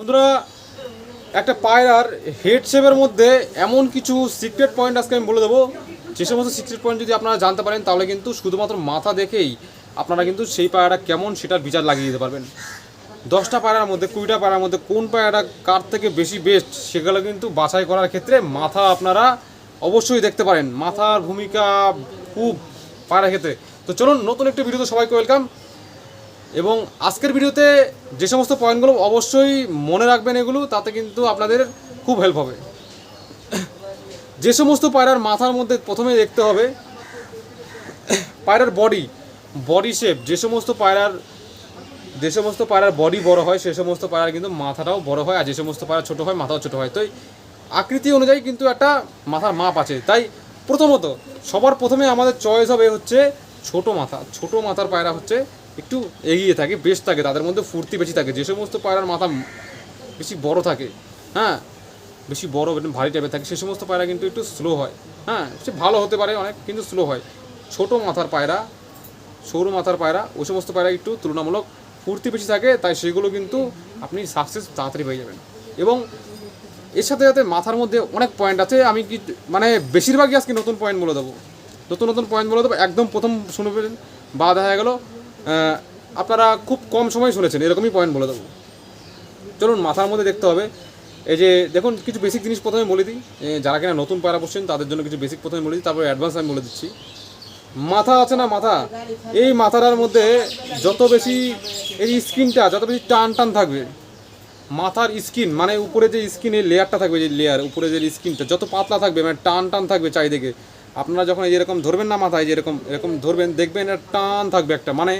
বন্ধুরা, একটা পায়রার হেড শেপের মধ্যে এমন কিছু সিক্রেট পয়েন্ট আজকে আমি বলে দেবো। যে সমস্ত সিক্রেট পয়েন্ট যদি আপনারা জানতে পারেন, তাহলে কিন্তু শুধুমাত্র মাথা দেখেই আপনারা কিন্তু সেই পায়রাটা কেমন সেটার বিচার লাগিয়ে দিতে পারবেন। দশটা পায়রার মধ্যে, কুড়িটা পায়রার মধ্যে কোন পায়রাটা কার থেকে বেশি বেস্ট সেগুলো কিন্তু বাছাই করার ক্ষেত্রে মাথা আপনারা অবশ্যই দেখতে পারেন। মাথার ভূমিকা খুব পায়রা ক্ষেত্রে। তো চলুন, নতুন একটি ভিডিওতে সবাইকে ওয়েলকাম এবং আজকের ভিডিওতে যে সমস্ত পয়েন্টগুলো অবশ্যই মনে রাখবেন এগুলো, তাতে কিন্তু আপনাদের খুব হেল্প হবে। যে সমস্ত পায়রার মাথার মধ্যে প্রথমে দেখতে হবে, পায়রার বডি বডি শেপ যে সমস্ত পায়রার, যে সমস্ত পায়রার বডি বড় হয়, সে সমস্ত পায়রার কিন্তু মাথাটাও বড় হয়, আর যে সমস্ত পায়রা ছোট হয়, মাথাও ছোট হয়। তো আকৃতি অনুযায়ী কিন্তু একটা মাথার মাপ আছে। তাই প্রথমত, সবার প্রথমে আমাদের চয়েস হবে হচ্ছে ছোট মাথা। ছোট মাথার পায়রা হচ্ছে একটু এগিয়ে থাকে, বেশ থাকে, তাদের মধ্যে ফুর্তি বেশি থাকে। যে সমস্ত পায়রার মাথা বেশি বড় থাকে হ্যাঁ বেশি বড় ভারী টাইপের থাকে, সে সমস্ত পায়রা কিন্তু একটু স্লো হয় হ্যাঁ সে ভালো হতে পারে অনেক, কিন্তু স্লো হয়। ছোট মাথার পায়রা, সরু মাথার পায়রা, ওই সমস্ত পায়রা একটু তুলনামূলক ফুর্তি বেশি থাকে, তাই সেগুলো কিন্তু আপনি সাকসেস তাড়াতাড়ি পেয়ে যাবেন। এবং এর সাথে সাথে মাথার মধ্যে অনেক পয়েন্ট আছে, আমি কি মানে বেশিরভাগই আজকে নতুন পয়েন্ট বলে দেবো। নতুন নতুন পয়েন্ট বলে দেবো, একদম প্রথম শুনবেন, বা দেখা গেলো আপনারা খুব কম সময় শুনেছেন, এরকমই পয়েন্ট বলে দেবো। চলুন, মাথার মধ্যে দেখতে হবে। এই যে, দেখুন, কিছু বেসিক জিনিস প্রথমে বলে দিই। যারা কিনা নতুন পায়রা বসছেন, তাদের জন্য কিছু বেসিক প্রথমে বলে দিই, তারপরে অ্যাডভান্স আমি বলে দিচ্ছি। মাথা আছে না মাথা? এই মাথাটার মধ্যে যত বেশি এই স্কিনটা, যত বেশি টান টান থাকবে, মাথার স্কিন মানে উপরে যে স্কিনের লেয়ারটা থাকবে, যে লেয়ার উপরে যে স্কিনটা, যত পাতলা থাকবে মানে টান টান থাকবে চারিদিকে আপনারা যখন এই যেরকম ধরবেন না মাথায় যেরকম এরকম ধরবেন, দেখবেন এটা টান থাকবে একটা। মানে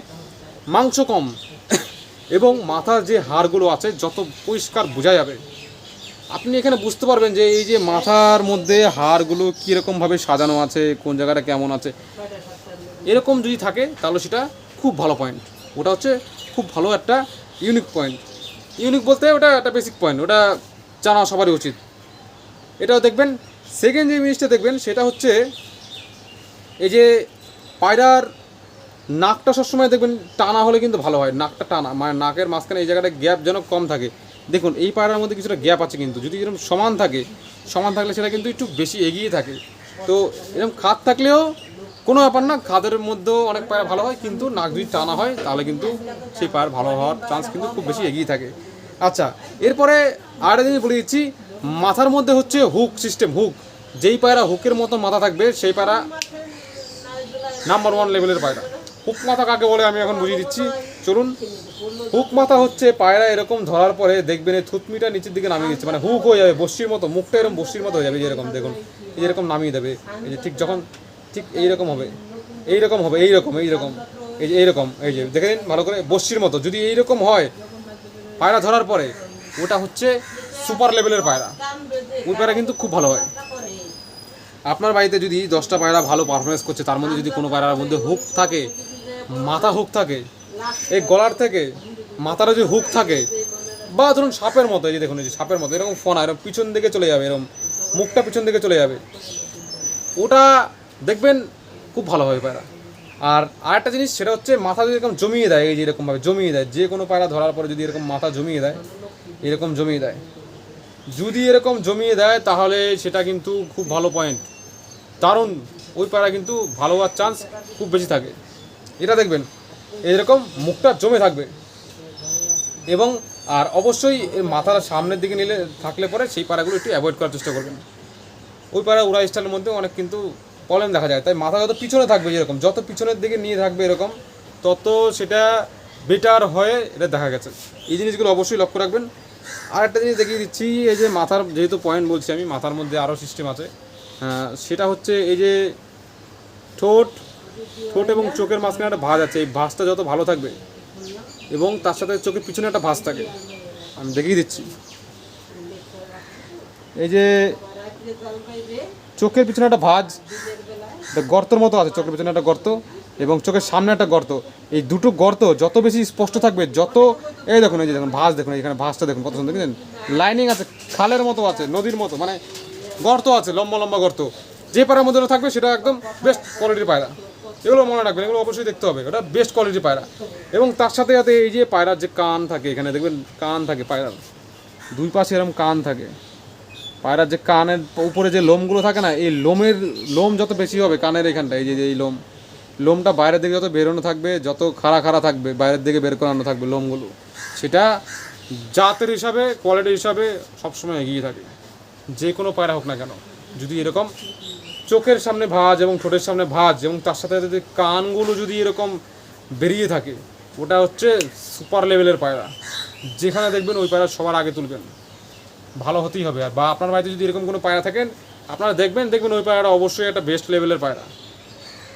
মাংস কম এবং মাথার যে হাড়গুলো আছে, যত পরিষ্কার বোঝা যাবে। আপনি এখানে বুঝতে পারবেন যে এই যে মাথার মধ্যে হাড়গুলো কীরকমভাবে সাজানো আছে, কোন জায়গাটা কেমন আছে। এরকম যদি থাকে, তাহলে সেটা খুব ভালো পয়েন্ট ওটা হচ্ছে খুব ভালো একটা ইউনিক পয়েন্ট ইউনিক বলতে ওটা একটা বেসিক পয়েন্ট ওটা জানা সবারই উচিত। এটাও দেখবেন। সেকেন্ড যে জিনিসটা দেখবেন, সেটা হচ্ছে এই যে পায়রার নাকটা সবসময় দেখবেন টানা হলে কিন্তু ভালো হয়, নাকটা টানা মানে নাকের মাঝখানে এই জায়গাটা গ্যাপ যেন কম থাকে। দেখুন, এই পায়রার মধ্যে কিছুটা গ্যাপ আছে কিন্তু, যদি এরকম সমান থাকে, সমান থাকলে সেটা কিন্তু একটু বেশি এগিয়ে থাকে। তো এরকম খাদ থাকলেও কোনো ব্যাপার না, খাদের মধ্যেও অনেক পায়রা ভালো হয়, কিন্তু নাক যদি টানা হয়, তাহলে কিন্তু সেই পায়রা ভালো হওয়ার চান্স কিন্তু খুব বেশি এগিয়ে থাকে। আচ্ছা এরপরে আরেকটা জিনিস বলে দিচ্ছি, মাথার মধ্যে হচ্ছে হুক সিস্টেম হুক। যেই পায়রা হুকের মতো মাথা থাকবে, সেই পায়রা নাম্বার ওয়ান লেভেলের পায়রা। হুক মাথা কাকে বলে আমি এখন বুঝিয়ে দিচ্ছি। চলুন। হুক মাথা হচ্ছে পায়রা এরকম ধরার পরে দেখবেন এই থুতমিটা নিচের দিকে নামিয়ে দিচ্ছে। মানে হুক হয়ে যাবে, বস্তির মতো, মুখটা এরকম বস্তির মতো হয়ে যাবে এই যে এরকম দেখুন। এই যেরকম নামিয়ে দেবে। এই যে ঠিক যখন, ঠিক এইরকম হবে। এইরকম হবে, এইরকম এইরকম। এই যে এইরকম, এই যে, দেখে নিন ভালো করে, বস্তির মতো। যদি এইরকম হয়, পায়রা ধরার পরে, ওটা হচ্ছে সুপার লেভেলের পায়রা। ওই পায়রা কিন্তু খুব ভালো হয়। আপনার বাড়িতে যদি দশটা পায়রা ভালো পারফরমেন্স করছে, তার মধ্যে যদি কোনো পায়রার মধ্যে হুক থাকে, মাথা হুক থাকে, এই গলার থেকে মাথার যে হুক থাকে, বা ধরুন সাপের মতো, এই যে দেখুন, এই যে সাপের মতো, এরকম ফোনা এরকম পিছন দিকে চলে যাবে, এরকম মুখটা পিছন দিকে চলে যাবে। ওটা দেখবেন খুব ভালো হবে পায়রা। আর আরেকটা জিনিস, সেটা হচ্ছে মাথা যদি এরকম জমিয়ে দেয়, এই যে এরকমভাবে জমিয়ে দেয়, যে কোনো পায়রা ধরার পরে যদি এরকম মাথা জমিয়ে দেয়, এরকম জমিয়ে দেয়। যদি এরকম জমিয়ে দেয়, তাহলে সেটা কিন্তু খুব ভালো পয়েন্ট দারুণ। ওই পায়রা কিন্তু ভালো হওয়ার চান্স খুব বেশি থাকে। এটা দেখবেন, এরকম মুখটা জমে থাকবে। এবং, আর অবশ্যই মাথার সামনের দিকে নিলে, থাকলে পরে সেই পায়রাগুলো একটু অ্যাভয়েড করার চেষ্টা করবেন। ওই পায়রা উড়া স্টাইলের মধ্যে অনেক কিন্তু প্রবলেম দেখা যায়। তাই মাথা যত পিছনে থাকবে যেরকম, যত পিছনের দিকে নিয়ে থাকবে এরকম, তত সেটা বেটার হয়ে এটা দেখা গেছে। এই জিনিসগুলো অবশ্যই লক্ষ্য রাখবেন। আর একটা জিনিস দেখিয়ে দিচ্ছি, এই যে মাথার যেহেতু পয়েন্ট বলছি আমি, মাথার মধ্যে আরও সিস্টেম আছে। সেটা হচ্ছে এই যে ঠোঁট ঠোঁট এবং চোখের মাঝখানে একটা ভাঁজ আছে। এই ভাঁজটা যত ভালো থাকবে এবং তার সাথে চোখের পিছনে একটা ভাঁজ থাকে। আমি দেখিয়ে দিচ্ছি। এই যে চোখের পিছনে একটা ভাঁজ গর্তর মতো আছে, চোখের পিছনে একটা গর্ত এবং চোখের সামনে একটা গর্ত। এই দুটো গর্ত যত বেশি স্পষ্ট থাকবে, যত এই দেখুন, এই যে দেখুন, ভাঁজ দেখুন এখানে ভাঁজটা দেখুন কত সুন্দর লাইনিং আছে, খালের মতো আছে, নদীর মতো মানে গর্ত আছে, লম্বা লম্বা গর্ত। যে পায়রার মধ্যে থাকবে, সেটা একদম বেস্ট কোয়ালিটির পায়রা। এগুলো মনে রাখবেন, এগুলো অবশ্যই দেখতে হবে, ওটা বেস্ট কোয়ালিটির পায়রা। এবং তার সাথে সাথে এই যে পায়রার যে কান থাকে, এখানে দেখবেন কান থাকে পায়রার। দুই পাশে এরকম কান থাকে। পায়রার যে কানের উপরে যে লোমগুলো থাকে না, এই লোমের লোম যত বেশি হবে কানের এখানটা, এই যে, এই লোম, লোমটা বাইরের দিকে যত বেরোনো থাকবে, যত খাড়া খাড়া থাকবে, বাইরের দিকে বের করানো থাকবে লোমগুলো, সেটা জাতের হিসাবে কোয়ালিটি হিসাবে সবসময় এগিয়ে থাকে। যে কোনো পায়রা হোক না কেন, যদি এরকম চোখের সামনে ভাঁজ এবং ঠোঁটের সামনে ভাঁজ এবং তার সাথে যদি কানগুলো যদি এরকম বেরিয়ে থাকে, ওটা হচ্ছে সুপার লেভেলের পায়রা। যেখানে দেখবেন ওই পায়রা সবার আগে তুলবেন। ভালো হতেই হবে। আর বা আপনার বাড়িতে যদি এরকম কোনো পায়রা থাকেন, আপনারা দেখবেন দেখবেন ওই পায়রাটা অবশ্যই একটা বেস্ট লেভেলের পায়রা।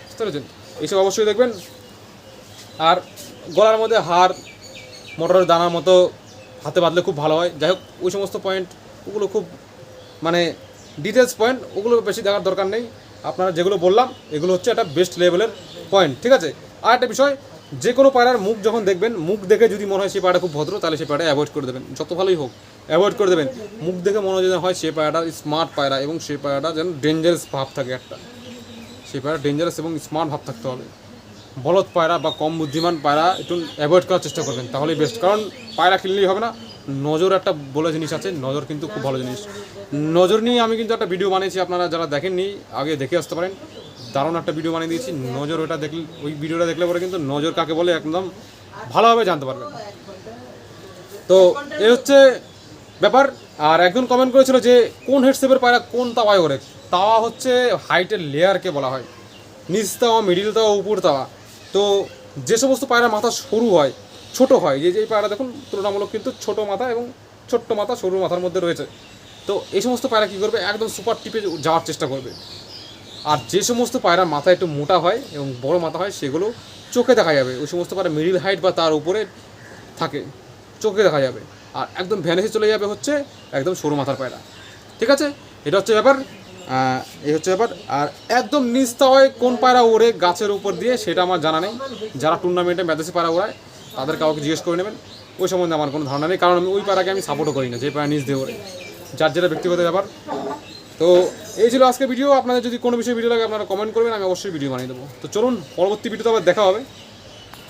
বুঝতে পেরেছেন? এইসব অবশ্যই দেখবেন। আর গলার মধ্যে হার মোটরের দানার মতো হাতে বাঁধলে খুব ভালো হয়। যাই হোক, ওই সমস্ত পয়েন্ট ওগুলো খুব মানে ডিটেলস পয়েন্ট ওগুলো বেশি দেখার দরকার নেই। আপনারা যেগুলো বললাম, এগুলো হচ্ছে একটা বেস্ট লেভেলের পয়েন্ট ঠিক আছে? আর একটা বিষয়, যে কোনো পায়রার মুখ যখন দেখবেন, মুখ দেখে যদি মনে হয় সেই পায়রাটা খুব ভদ্র, তাহলে সেই পায়রাটা অ্যাভয়েড করে দেবেন। যত ভালোই হোক অ্যাভয়েড করে দেবেন। মুখ দেখে মনে যেন হয় সে পায়রাটা স্মার্ট পায়রা এবং সে পায়রাটা যেন ডেঞ্জারাস ভাব থাকে একটা। সে পায়রা ডেঞ্জারাস এবং স্মার্ট ভাব থাকতে হবে। বলদ পায়রা বা কম বুদ্ধিমান পায়রা একটু অ্যাভয়েড করার চেষ্টা করবেন, তাহলেই বেস্ট কারণ পায়রা কিনলেই হবে না নজর একটা বলে জিনিস আছে, নজর কিন্তু খুব ভালো জিনিস। নজর নিয়ে আমি কিন্তু একটা ভিডিও বানিয়েছি, আপনারা যারা দেখেননি, আগে দেখে আসতে পারেন। দারুণ একটা ভিডিও বানিয়ে দিয়েছি, নজর ওটা দেখলে, ওই ভিডিওটা দেখলে পরে কিন্তু নজর কাকে বলে একদম ভালোভাবে জানতে পারবেন। তো এ হচ্ছে ব্যাপার, আর একজন কমেন্ট করেছিল যে, কোন হেডসেপের পায়রা কোন তাওয়ায় ওরে তাওয়া হচ্ছে হাইটের লেয়ারকে বলা হয়। নিচ তাওয়া মিডিল তাওয়া, উপর তাওয়া। তো যে সমস্ত পায়রা মাথা সরু হয় ছোট হয়, যে যে পায়রা দেখুন, তুলনামূলক কিন্তু ছোট মাথা এবং ছোট্ট মাথা সরু মাথার মধ্যে রয়েছে। তো এই সমস্ত পায়রা কী করবে? একদম সুপার টিপে যাওয়ার চেষ্টা করবে। আর যে সমস্ত পায়রা মাথা একটু মোটা হয় এবং বড় মাথা হয়, সেগুলো চোখে দেখা যাবে। ওই সমস্ত পায়রা মিডিল হাইট বা তার উপরে থাকে, চোখে দেখা যাবে। আর একদম ভ্যানেসে চলে যাবে হচ্ছে একদম সরু মাথার পায়রা। ঠিক আছে? এটা হচ্ছে ব্যাপার। এই হচ্ছে ব্যাপার। আর একদম নিস্তা হয় কোন পায়রা ওড়ে গাছের উপর দিয়ে, সেটা আমার জানা নেই। যারা টুর্নামেন্টে ম্যাদেশি পায়রা ওড়ায় তাদের কাউকে জিজ্ঞেস করে নেবেন। ওই সম্বন্ধে আমার কোনো ধারণা নেই, কারণ আমি ওই পাড়াকে আমি সাপোর্টও করি না, যে পাড়া নিজ দিয়ে যার যেটা ব্যক্তিগত ব্যাপার। তো এই ছিল আজকে ভিডিও আপনাদের যদি কোনো বিষয়ে ভিডিও লাগে, আপনারা কমেন্ট করবেন, আমি অবশ্যই ভিডিও বানিয়ে দেবো। তো চলুন, পরবর্তী ভিডিওতে আবার দেখা হবে।